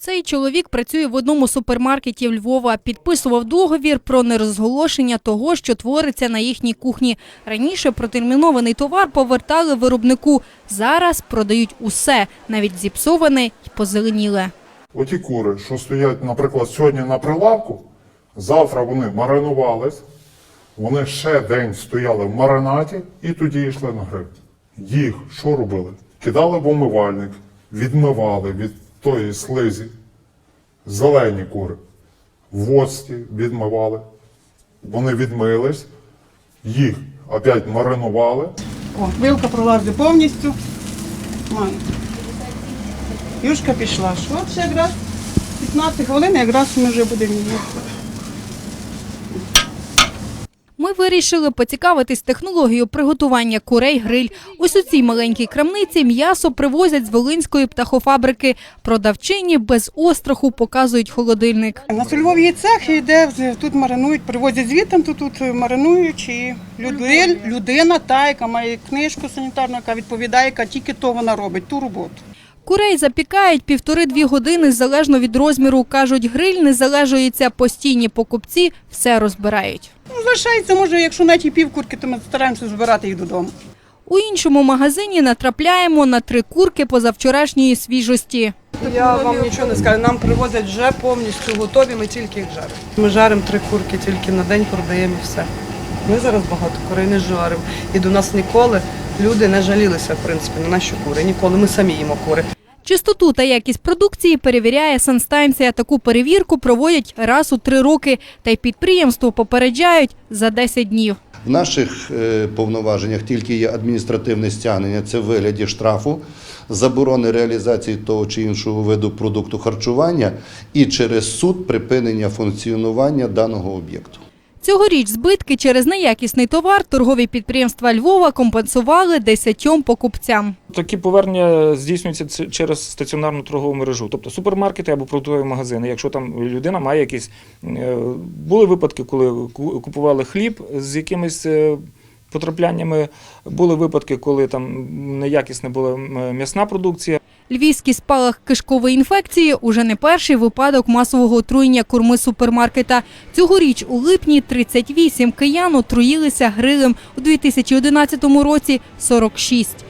Цей чоловік працює в одному з супермаркетів Львова. Підписував договір про нерозголошення того, що твориться на їхній кухні. Раніше протермінований товар повертали виробнику. Зараз продають усе, навіть зіпсоване й позеленіле. Оті кури, що стоять, наприклад, сьогодні на прилавку, завтра вони маринувались, вони ще день стояли в маринаді і тоді йшли на гриль. Їх що робили? Кидали в умивальник, відмивали від тої слизі, зелені кури, в воці відмивали. Вони відмились, їх опять маринували. О, вилка пролазить повністю. Маю. Юшка пішла. Що якраз 15 хвилин, якраз ми вже будемо її. Ми вирішили поцікавитись технологією приготування курей гриль. Ось у цій маленькій крамниці м'ясо привозять з Волинської птахофабрики. Продавчині без остраху показують холодильник. На сольвові є цех йде, тут маринують, привозять звітом, то тут маринують. І люди, людина, та, яка має книжку санітарну, яка відповідає, яка тільки то вона робить, ту роботу. Курей запікають півтори-дві години залежно від розміру. Кажуть, гриль не залежується, постійні покупці все розбирають. Залишається, може, якщо навіть і півкурки, то ми стараємося збирати їх додому. У іншому магазині натрапляємо на три курки позавчорашньої свіжості. Я вам нічого не скажу. Нам привозять вже повністю готові, ми тільки їх жаримо. Ми жаримо три курки тільки на день, продаємо і все. Ми зараз багато курей не жаримо. І до нас ніколи люди не жалілися, в принципі, на наші кури. Ніколи. Ми самі їмо кури. Чистоту та якість продукції перевіряє санстанція. Таку перевірку проводять раз у три роки. Та й підприємство попереджають за 10 днів. В наших е, повноваженнях тільки є адміністративне стягнення, це в вигляді штрафу, заборони реалізації того чи іншого виду продукту харчування і через суд припинення функціонування даного об'єкту. Цьогоріч збитки через неякісний товар торгові підприємства Львова компенсували 10 покупцям. Такі повернення здійснюються через стаціонарну торгову мережу, тобто супермаркети або продуктові магазини. Якщо там людина має якісь е, були випадки, коли ку- купували хліб з якимись е, потрапляннями, були випадки, коли там неякісна була м'ясна продукція. Львівський спалах кишкової інфекції уже не перший випадок масового отруєння корми супермаркета. Цьогоріч у липні 38 киян отруїлися грилем. У 2011 році 46.